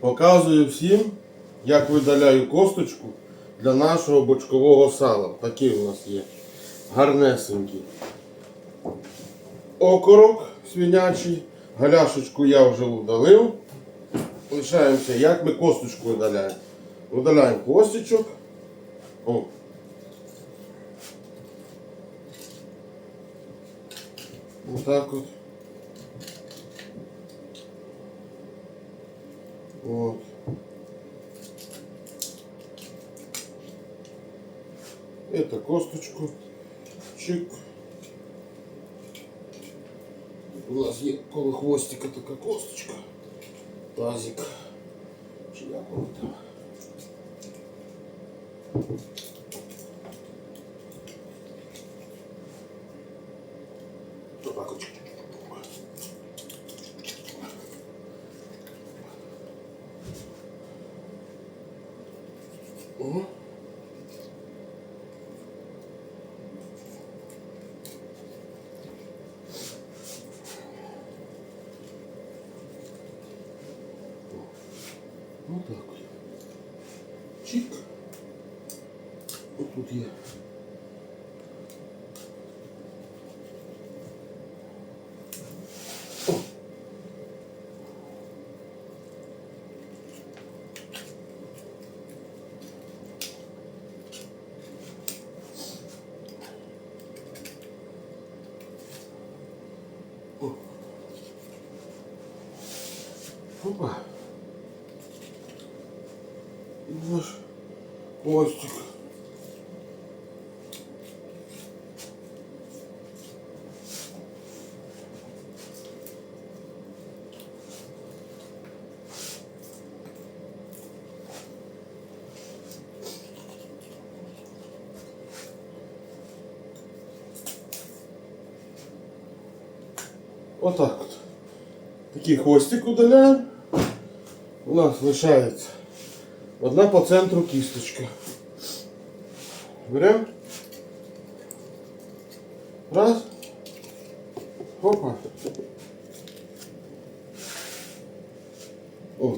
Показую всім, як видаляю косточку для нашого бочкового сала. Такий у нас є. Гарнесенький. Окорок свинячий. Галяшечку я вже удалив. Лишаємося, як ми косточку видаляємо. Видаляємо косточок. О. Отак от. Вот. Это косточку. Чик. У нас коло хвостика така косточка. Тазик. Воно там. О. Ну так. Чик. Ось тут є. Опа. І наш хвостик. Отак от. Такий хвостик удаляємо. Нас лишається одна по центру кісточка. Беремо. Раз. Опа. О.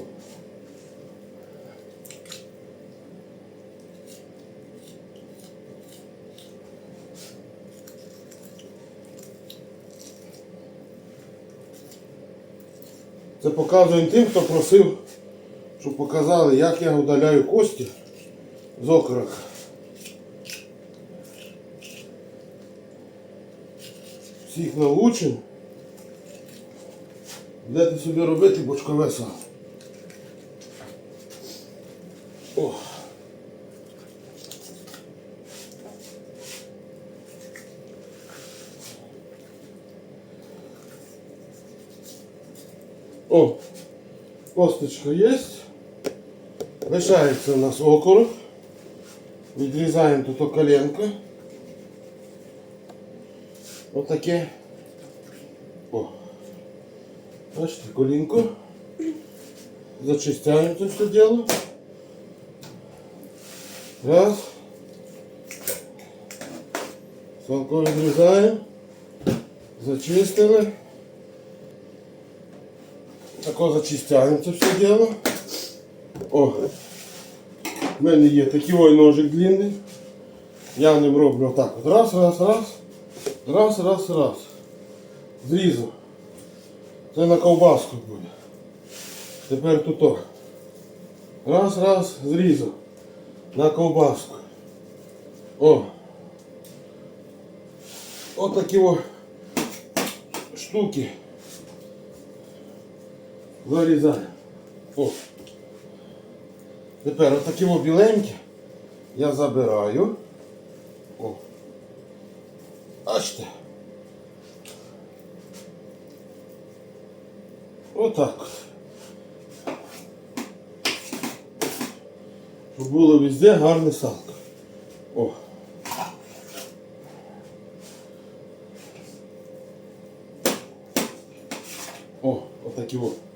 Це показуємо тим, хто просив, щоб показали, як я удаляю кості з окорока. Всіх научимо. Будете собі робити бочкове сало. О. Косточка є. Лишається у нас окорок. Відрізаємо тут коленко. Отаке. О. Бачите, колінко. Зачистяємо це все діло. Раз. Салко відрізаємо. Зачистили. Тако зачистяємо це все діло. О, в мене є такий ой ножик длинний. Я ним роблю отак. От раз, раз, раз. Раз, раз, раз. Зрізав. Це на ковбаску буде. Тепер тут. Раз, раз, зрізав. На ковбаску. О. Отакі о штуки. Вирізаємо. О. Тепер отакі біленькі я забираю. О. Бачите. Отак от. Щоб було везде гарне салко. О. О, отакі о.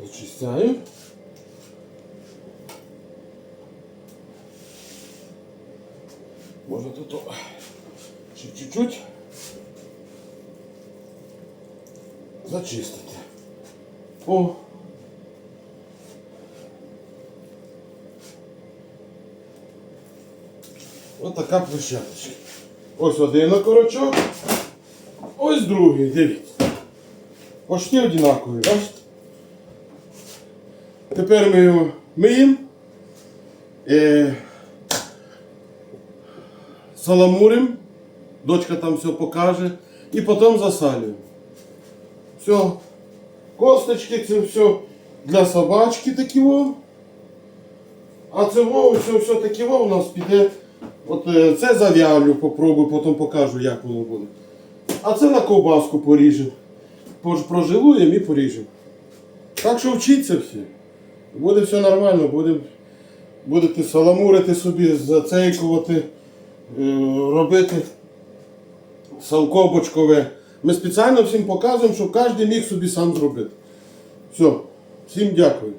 Зачищаю. Можно тут ще чуть-чуть. зачистити. О. Ось така площадочка. Ось один окорочок, ось другий, дивіться. Почти однакові, бачите? Тепер ми його миємо, е, саламуримо, дочка там все покаже, і потім засалюємо. Все, косточки, це все для собачки такі во. А це во, все, все таке во у нас піде. От е, це зав'явлю, попробую, потім покажу, як воно буде. А це на ковбаску поріжемо. Прожилуємо і поріжемо. Так що вчіться всі. Буде все нормально, буде, будете саламурити собі, зацейкувати, е, робити салко бочкове. Ми спеціально всім показуємо, щоб кожен міг собі сам зробити. Все, всім дякую.